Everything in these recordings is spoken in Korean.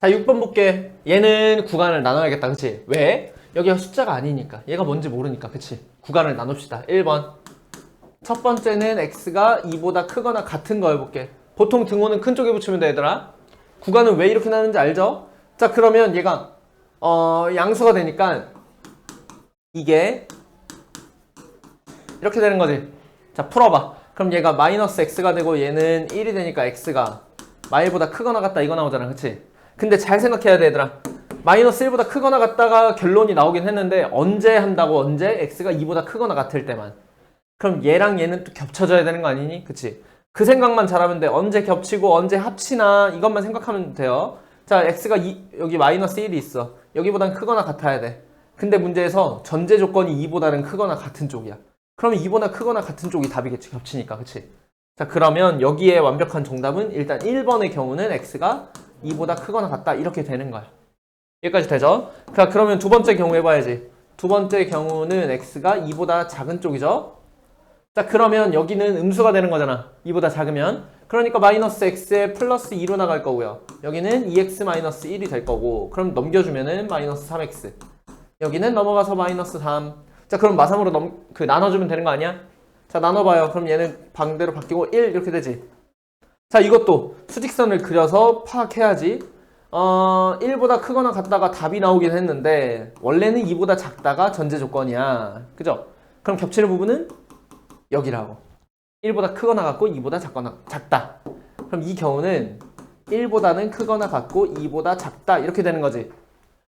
자, 6번 볼게. 얘는 구간을 나눠야겠다. 그치? 왜? 여기가 숫자가 아니니까. 얘가 뭔지 모르니까. 그치? 구간을 나눕시다. 1번. 첫 번째는 x가 2보다 크거나 같은 거 해볼게. 보통 등호는 큰 쪽에 붙이면 돼, 얘들아. 구간은 왜 이렇게 나는지 알죠? 자, 그러면 얘가, 어, 양수가 되니까 이게 이렇게 되는 거지. 자, 풀어봐. 그럼 얘가 마이너스 x가 되고 얘는 1이 되니까 x가 마일보다 크거나 같다 이거 나오잖아. 그치? 근데 잘 생각해야 돼, 얘들아. 마이너스 1보다 크거나 같다가 결론이 나오긴 했는데 언제 한다고 언제? x가 2보다 크거나 같을 때만. 그럼 얘랑 얘는 또 겹쳐져야 되는 거 아니니? 그치? 그 생각만 잘하면 돼. 언제 겹치고 언제 합치나 이것만 생각하면 돼요. 자, x가 이- 여기 마이너스 1이 있어. 여기보단 크거나 같아야 돼. 근데 문제에서 전제 조건이 2보다는 크거나 같은 쪽이야. 그러면 2보다 크거나 같은 쪽이 답이겠지. 겹치니까. 그치? 자, 그러면 여기에 완벽한 정답은 일단 1번의 경우는 x가 2보다 크거나 같다. 이렇게 되는 거야. 여기까지 되죠? 자, 그러면 두 번째 경우 해봐야지. 두 번째 경우는 x가 2보다 작은 쪽이죠? 자, 그러면 여기는 음수가 되는 거잖아. 2보다 작으면. 그러니까 마이너스 x에 플러스 2로 나갈 거고요. 여기는 2x 마이너스 1이 될 거고. 그럼 넘겨주면은 마이너스 3x. 여기는 넘어가서 마이너스 3. 자, 그럼 마삼으로 넘, 그 나눠주면 되는 거 아니야? 자, 나눠봐요. 그럼 얘는 방대로 바뀌고 1 이렇게 되지. 자, 이것도 수직선을 그려서 파악해야지. 어, 1보다 크거나 같다가 답이 나오긴 했는데, 원래는 2보다 작다가 전제 조건이야. 그죠? 그럼 겹치는 부분은 여기라고. 1보다 크거나 같고 2보다 작거나 작다. 그럼 이 경우는 1보다는 크거나 같고 2보다 작다. 이렇게 되는 거지.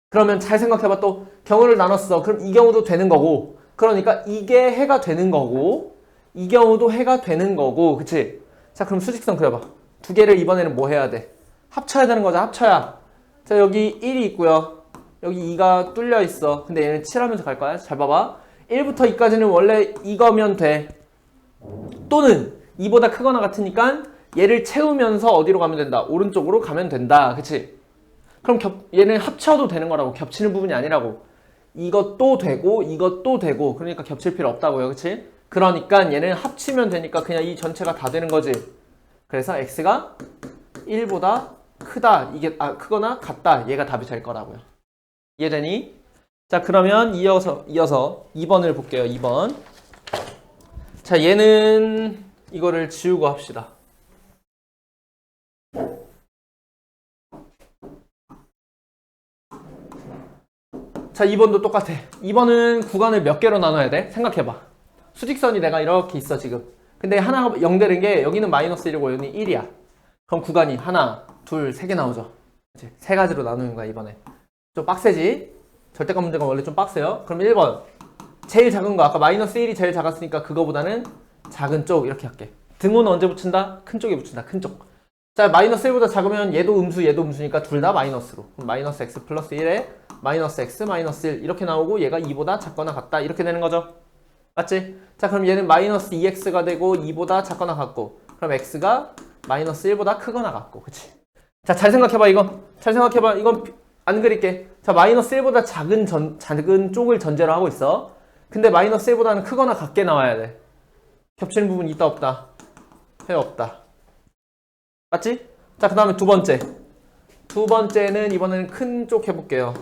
그러면 잘 생각해봐 또 경우를 나눴어. 그럼 이 경우도 되는 거고. 그러니까 이게 해가 되는 거고 이 경우도 해가 되는 거고. 그치? 자 그럼 수직선 그려봐. 두 개를 이번에는 뭐 해야 돼? 합쳐야 되는 거죠. 합쳐야. 자 여기 1이 있고요. 여기 2가 뚫려 있어. 근데 얘는 칠하면서 갈 거야. 잘 봐봐. 1부터 2까지는 원래 이거면 돼. 또는 2보다 크거나 같으니까 얘를 채우면서 어디로 가면 된다? 오른쪽으로 가면 된다. 그치? 그럼 겹, 얘는 합쳐도 되는 거라고. 겹치는 부분이 아니라고. 이것도 되고, 이것도 되고. 그러니까 겹칠 필요 없다고요. 그치? 그러니까 얘는 합치면 되니까 그냥 이 전체가 다 되는 거지. 그래서 x가 1보다 크다. 이게, 아, 크거나 같다. 얘가 답이 될 거라고요. 이해되니? 자, 그러면 이어서, 이어서 2번을 볼게요. 2번. 자, 얘는 이거를 지우고 합시다. 자, 2번도 똑같아. 2번은 구간을 몇 개로 나눠야 돼? 생각해봐. 수직선이 내가 이렇게 있어, 지금. 근데 하나가 0 되는 게 여기는 마이너스 1이고 여기는 1이야. 그럼 구간이 하나, 둘, 세 개 나오죠. 그치? 세 가지로 나누는 거야, 이번에. 좀 빡세지? 절대값 문제가 원래 좀 빡세요. 그럼 1번. 제일 작은 거 아까 마이너스 1이 제일 작았으니까 그거보다는 작은 쪽 이렇게 할게 등호는 언제 붙인다? 큰 쪽에 붙인다 큰쪽 자 마이너스 1보다 작으면 얘도 음수 얘도 음수니까 둘 다 마이너스로 그럼 마이너스 x 플러스 1에 마이너스 x 마이너스 1 이렇게 나오고 얘가 2보다 작거나 같다 이렇게 되는 거죠 맞지? 자 그럼 얘는 마이너스 2x가 되고 2보다 작거나 같고 그럼 x가 마이너스 1보다 크거나 같고 그치? 자잘 생각해봐 이거 잘 생각해봐 이건 안 그릴게 자 마이너스 1보다 작은 전, 작은 쪽을 전제로 하고 있어 근데 마이너스 1보다는 크거나 같게 나와야 돼. 겹치는 부분 있다 없다? 해 없다. 맞지? 자, 그 다음에 두 번째. 두 번째는 이번에는 큰 쪽 해볼게요.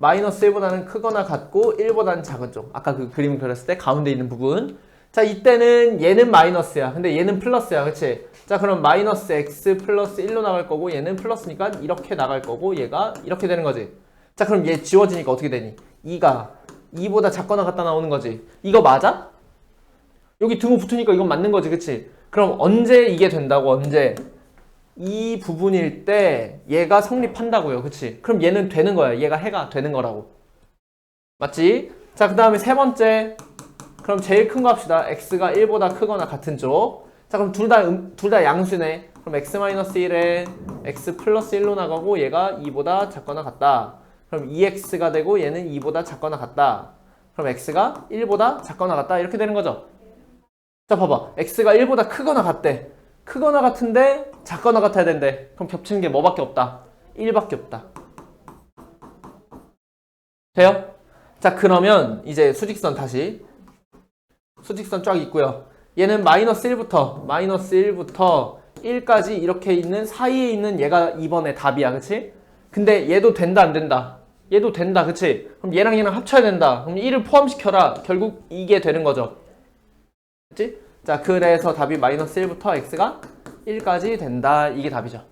마이너스 1보다는 크거나 같고 1보다는 작은 쪽. 아까 그 그림 그렸을 때 가운데 있는 부분. 자, 이때는 얘는 마이너스야. 근데 얘는 플러스야. 그치? 자, 그럼 마이너스 x 플러스 1로 나갈 거고 얘는 플러스니까 이렇게 나갈 거고 얘가 이렇게 되는 거지. 자, 그럼 얘 지워지니까 어떻게 되니? 2가 2보다 작거나 같다 나오는 거지. 이거 맞아? 여기 등호 붙으니까 이건 맞는 거지, 그치? 그럼 언제 이게 된다고, 언제? 이 부분일 때 얘가 성립한다고요, 그치? 그럼 얘는 되는 거야. 얘가 해가 되는 거라고. 맞지? 자, 그 다음에 세 번째. 그럼 제일 큰 거 합시다. x가 1보다 크거나 같은 쪽. 자, 그럼 둘 다, 음, 둘다 양수네. 그럼 x-1에 x 플러스 1로 나가고 얘가 2보다 작거나 같다. 그럼 2x가 되고 얘는 2보다 작거나 같다. 그럼 x가 1보다 작거나 같다. 이렇게 되는 거죠. 자, 봐봐. x가 1보다 크거나 같대. 크거나 같은데 작거나 같아야 된대. 그럼 겹치는 게 뭐밖에 없다. 1밖에 없다. 돼요? 자, 그러면 이제 수직선 다시. 수직선 쫙 있고요. 얘는 마이너스 1부터 마이너스 1부터 1까지 이렇게 있는 사이에 있는 얘가 이번에 답이야. 그치? 근데 얘도 된다 안 된다 얘도 된다 그치 그럼 얘랑 얘랑 합쳐야 된다 그럼 1을 포함시켜라 결국 이게 되는 거죠 그치 자 그래서 답이 마이너스 1부터 x가 1까지 된다. 이게 답이죠